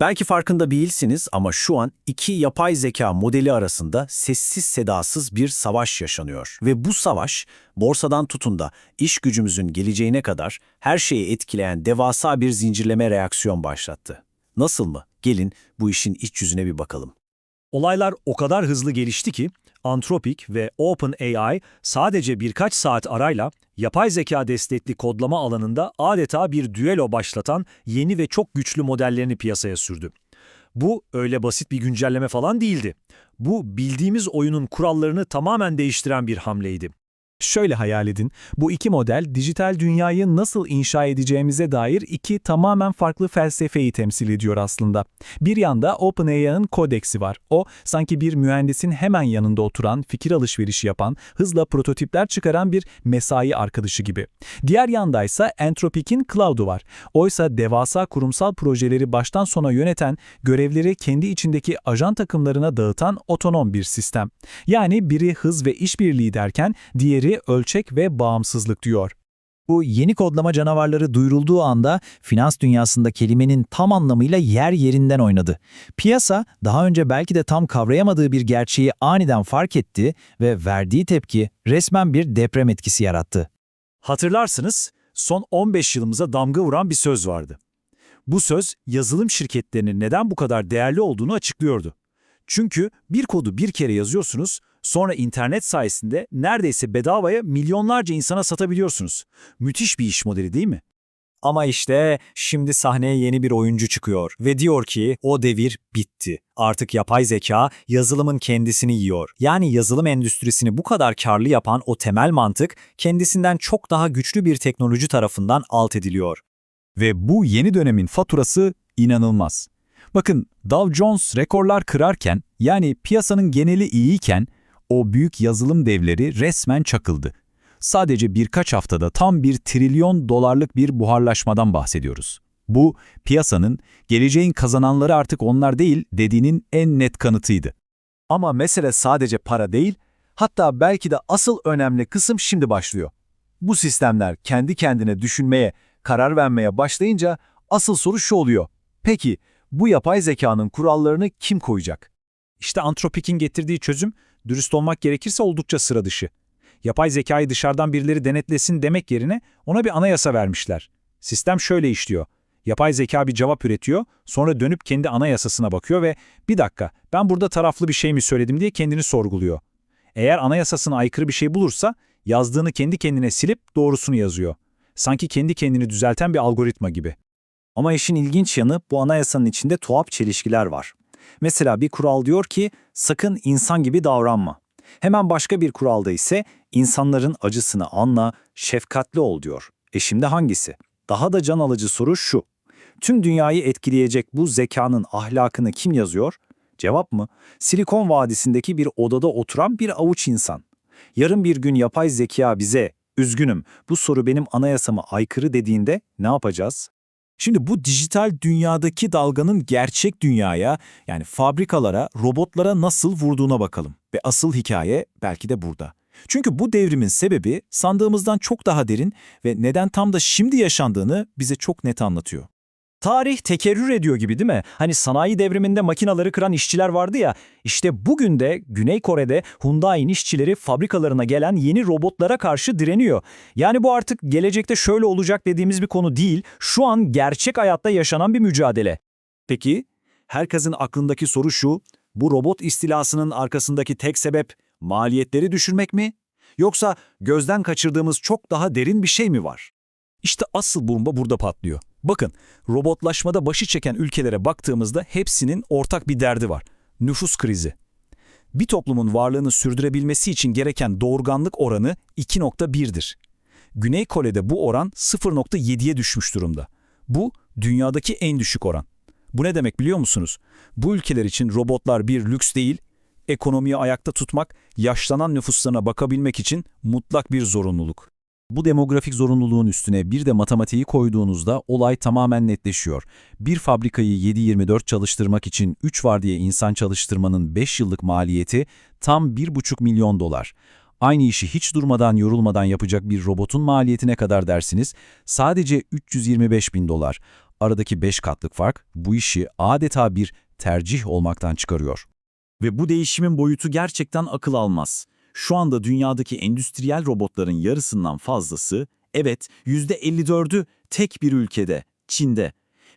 Belki farkında değilsiniz ama şu an iki yapay zeka modeli arasında sessiz sedasız bir savaş yaşanıyor. Ve bu savaş borsadan tutun da iş gücümüzün geleceğine kadar her şeyi etkileyen devasa bir zincirleme reaksiyon başlattı. Nasıl mı? Gelin bu işin iç yüzüne bir bakalım. Olaylar o kadar hızlı gelişti ki Anthropic ve OpenAI sadece birkaç saat arayla yapay zeka destekli kodlama alanında adeta bir düello başlatan yeni ve çok güçlü modellerini piyasaya sürdü. Bu öyle basit bir güncelleme falan değildi. Bu bildiğimiz oyunun kurallarını tamamen değiştiren bir hamleydi. Şöyle hayal edin, bu iki model dijital dünyayı nasıl inşa edeceğimize dair iki tamamen farklı felsefeyi temsil ediyor aslında. Bir yanda OpenAI'ın kodeksi var. O, sanki bir mühendisin hemen yanında oturan, fikir alışverişi yapan, hızla prototipler çıkaran bir mesai arkadaşı gibi. Diğer yandaysa Anthropic'in Cloud'u var. Oysa devasa kurumsal projeleri baştan sona yöneten, görevleri kendi içindeki ajan takımlarına dağıtan otonom bir sistem. Yani biri hız ve işbirliği derken diğeri ölçek ve bağımsızlık diyor. Bu yeni kodlama canavarları duyurulduğu anda finans dünyasında kelimenin tam anlamıyla yer yerinden oynadı. Piyasa daha önce belki de tam kavrayamadığı bir gerçeği aniden fark etti ve verdiği tepki resmen bir deprem etkisi yarattı. Hatırlarsınız, son 15 yılımıza damga vuran bir söz vardı. Bu söz yazılım şirketlerinin neden bu kadar değerli olduğunu açıklıyordu. Çünkü bir kodu bir kere yazıyorsunuz, sonra internet sayesinde neredeyse bedavaya milyonlarca insana satabiliyorsunuz. Müthiş bir iş modeli değil mi? Ama işte şimdi sahneye yeni bir oyuncu çıkıyor ve diyor ki o devir bitti. Artık yapay zeka yazılımın kendisini yiyor. Yani yazılım endüstrisini bu kadar karlı yapan o temel mantık kendisinden çok daha güçlü bir teknoloji tarafından alt ediliyor. Ve bu yeni dönemin faturası inanılmaz. Bakın Dow Jones rekorlar kırarken yani piyasanın geneli iyiyken o büyük yazılım devleri resmen çakıldı. Sadece birkaç haftada tam bir trilyon dolarlık bir buharlaşmadan bahsediyoruz. Bu piyasanın geleceğin kazananları artık onlar değil dediğinin en net kanıtıydı. Ama mesele sadece para değil, hatta belki de asıl önemli kısım şimdi başlıyor. Bu sistemler kendi kendine düşünmeye, karar vermeye başlayınca asıl soru şu oluyor. Peki bu yapay zekanın kurallarını kim koyacak? İşte Anthropic'in getirdiği çözüm, dürüst olmak gerekirse oldukça sıra dışı. Yapay zekayı dışarıdan birileri denetlesin demek yerine ona bir anayasa vermişler. Sistem şöyle işliyor. Yapay zeka bir cevap üretiyor, sonra dönüp kendi anayasasına bakıyor ve bir dakika ben burada taraflı bir şey mi söyledim diye kendini sorguluyor. Eğer anayasasına aykırı bir şey bulursa yazdığını kendi kendine silip doğrusunu yazıyor. Sanki kendi kendini düzelten bir algoritma gibi. Ama işin ilginç yanı bu anayasanın içinde tuhaf çelişkiler var. Mesela bir kural diyor ki sakın insan gibi davranma. Hemen başka bir kuralda ise insanların acısını anla, şefkatli ol diyor. E şimdi hangisi? Daha da can alıcı soru şu. Tüm dünyayı etkileyecek bu zekanın ahlakını kim yazıyor? Cevap mı? Silikon Vadisi'ndeki bir odada oturan bir avuç insan. Yarın bir gün yapay zeka bize, üzgünüm bu soru benim anayasama aykırı dediğinde ne yapacağız? Şimdi bu dijital dünyadaki dalganın gerçek dünyaya yani fabrikalara, robotlara nasıl vurduğuna bakalım. Ve asıl hikaye belki de burada. Çünkü bu devrimin sebebi sandığımızdan çok daha derin ve neden tam da şimdi yaşandığını bize çok net anlatıyor. Tarih tekerrür ediyor gibi değil mi? Hani sanayi devriminde makinaları kıran işçiler vardı ya, işte bugün de Güney Kore'de Hyundai'nin işçileri fabrikalarına gelen yeni robotlara karşı direniyor. Yani bu artık gelecekte şöyle olacak dediğimiz bir konu değil, şu an gerçek hayatta yaşanan bir mücadele. Peki, herkesin aklındaki soru şu, bu robot istilasının arkasındaki tek sebep maliyetleri düşürmek mi? Yoksa gözden kaçırdığımız çok daha derin bir şey mi var? İşte asıl bomba burada patlıyor. Bakın, robotlaşmada başı çeken ülkelere baktığımızda hepsinin ortak bir derdi var. Nüfus krizi. Bir toplumun varlığını sürdürebilmesi için gereken doğurganlık oranı 2.1'dir. Güney Kore'de bu oran 0.7'ye düşmüş durumda. Bu dünyadaki en düşük oran. Bu ne demek biliyor musunuz? Bu ülkeler için robotlar bir lüks değil, ekonomiyi ayakta tutmak, yaşlanan nüfuslarına bakabilmek için mutlak bir zorunluluk. Bu demografik zorunluluğun üstüne bir de matematiği koyduğunuzda olay tamamen netleşiyor. Bir fabrikayı 7-24 çalıştırmak için 3 var diye insan çalıştırmanın 5 yıllık maliyeti tam 1,5 milyon dolar. Aynı işi hiç durmadan yorulmadan yapacak bir robotun maliyeti ne kadar dersiniz? Sadece 325 bin dolar. Aradaki 5 katlık fark bu işi adeta bir tercih olmaktan çıkarıyor. Ve bu değişimin boyutu gerçekten akıl almaz. Şu anda dünyadaki endüstriyel robotların yarısından fazlası, evet %54'ü tek bir ülkede, Çin'de.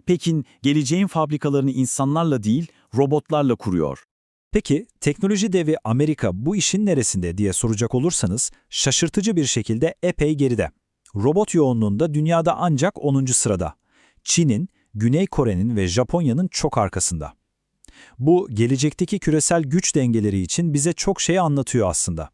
Pekin, geleceğin fabrikalarını insanlarla değil, robotlarla kuruyor. Peki teknoloji devi Amerika bu işin neresinde diye soracak olursanız şaşırtıcı bir şekilde epey geride. Robot yoğunluğunda dünyada ancak 10. sırada. Çin'in, Güney Kore'nin ve Japonya'nın çok arkasında. Bu gelecekteki küresel güç dengeleri için bize çok şey anlatıyor aslında.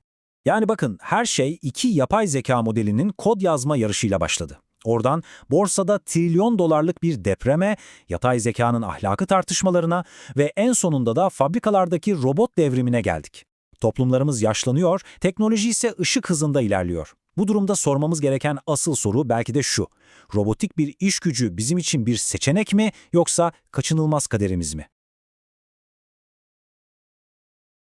Yani bakın her şey iki yapay zeka modelinin kod yazma yarışıyla başladı. Oradan borsada trilyon dolarlık bir depreme, yatay zekanın ahlakı tartışmalarına ve en sonunda da fabrikalardaki robot devrimine geldik. Toplumlarımız yaşlanıyor, teknoloji ise ışık hızında ilerliyor. Bu durumda sormamız gereken asıl soru belki de şu. Robotik bir iş gücü bizim için bir seçenek mi yoksa kaçınılmaz kaderimiz mi?